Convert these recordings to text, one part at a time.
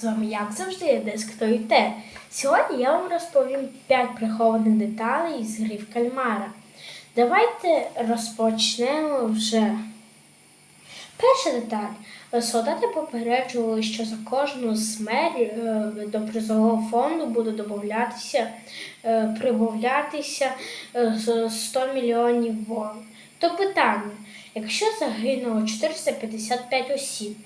З вами, як завжди, Десктор Те. Сьогодні я вам розповім 5 прихованих деталей з гри в кальмара. Давайте розпочнемо вже. Перша деталь. Солдати попереджували, що за кожну смерть е, до призового фонду буде додатися, е, прибавлятися е, 100 мільйонів вон. То питання: якщо загинуло 455 осіб,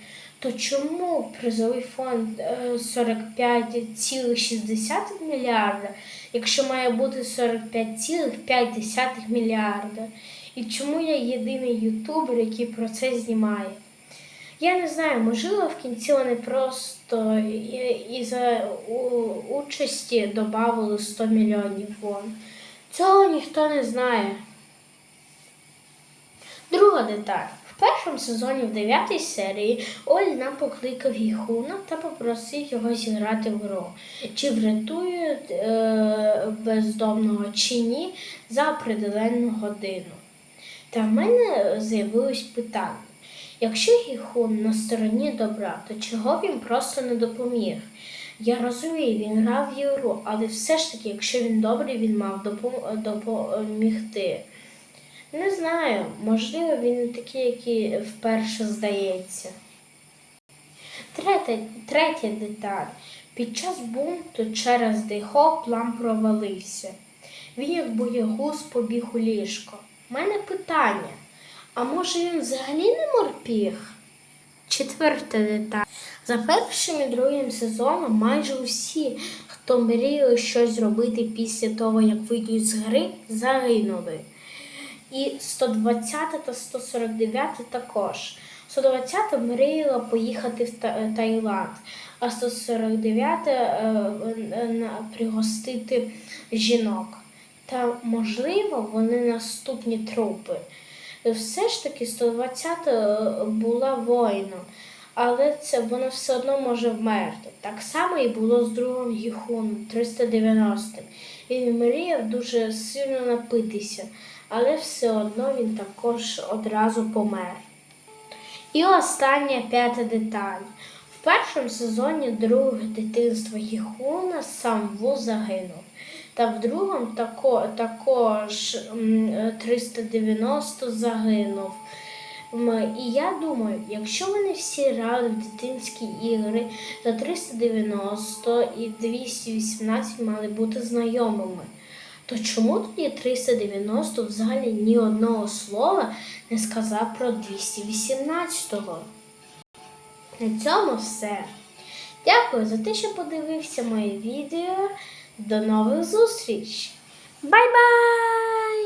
то чому призовий фонд е, 45,6 мільярда, якщо має бути 45,5 мільярда? І чому я єдиний ютубер, який про це знімає? Я не знаю, можливо, в кінці вони просто і, і за участі додали 100 мільйонів вон. Цього ніхто не знає. Друга деталь. В першому сезоні, в дев'ятій серії, Оль нам покликав Гіхуна та попросив його зіграти в гру. Чи врятують е, бездомного чи ні за определенну годину. Та в мене з'явилось питання. Якщо Гіхун на стороні добра, то чого він просто не допоміг? Я розумію, він грав в ігру, але все ж таки, якщо він добрий, він мав допом- допомігти. Не знаю, можливо, він не такий, який вперше здається. Третя, третя деталь. Під час бунту через Дейхо план провалився. Він, як боєгуз, побіг у ліжко. У мене питання: а може він взагалі не морпіг? Четверта деталь. За першим і другим сезоном майже усі, хто мріяли щось зробити після того, як вийдуть з гри, загинули. І 120 та 149 також. 120 мріяла поїхати в Таїланд, а 149 е, е, пригостити жінок. Та, можливо, вони наступні трупи. Все ж таки 120 була воїном, але це вона все одно може вмерти. Так само і було з другом Гіхуном 390. Він мріяв дуже сильно напитися, але все одно він також одразу помер. І остання п'ята деталь. В першому сезоні друге дитинства сам Ву загинув. Та в другому тако, також 390 загинув. І я думаю, якщо вони всі грали в дитинські ігри, то 390 і 218 мали бути знайомими. То чому тоді 390 взагалі ні одного слова не сказав про 218-го? На цьому все. Дякую за те, що подивився моє відео. До нових зустріч! Бай-бай!